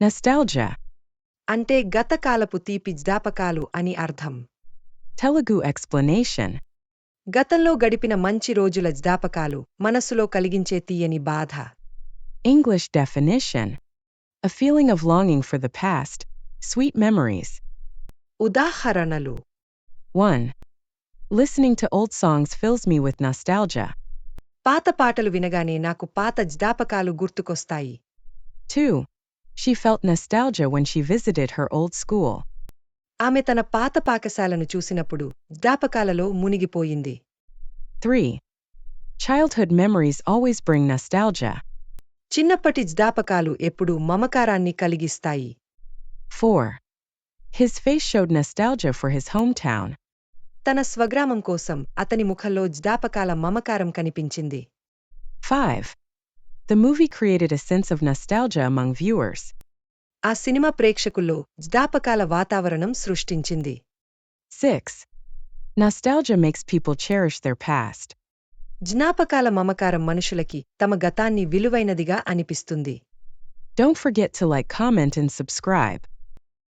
Nostalgia. అంటే గతకాలపు తీపి జ్ఞాపకాలు అని అర్థం Telugu explanation. గతంలో గడిపిన మంచి రోజుల జ్ఞాపకాలు మనస్సులో కలిగించే తీయని బాధ English definition. A feeling of longing for the past. Sweet memories. ఉదాహరణలు 1. Listening to old songs fills me with nostalgia. పాత పాటలు వినగానే నాకు పాత జ్ఞాపకాలు గుర్తుకొస్తాయి 2. She felt nostalgia when she visited her old school. ఆమె తన పాత పాకశాలను చూసినప్పుడు జ్ఞాపకాలలో మునిగిపోయింది 3. Childhood memories always bring nostalgia. చిన్నప్పటి జ్ఞాపకాలు ఎప్పుడూ మమకారాన్ని కలిగిస్తాయి 4. His face showed nostalgia for his hometown. తన స్వగ్రామం కోసం అతని ముఖంలో జ్ఞాపకాల మమకారం కనిపించింది 5. The movie created a sense of nostalgia among viewers. ఆ సినిమా ప్రేక్షకుల్లో జ్ఞాపకాల వాతావరణం సృష్టించింది 6. Nostalgia makes people cherish their past. జ్ఞాపకాల మమకారం మనుషులకి తమ గతాన్ని విలువైనదిగా అనిపిస్తుంది Don't forget to like, comment, and subscribe.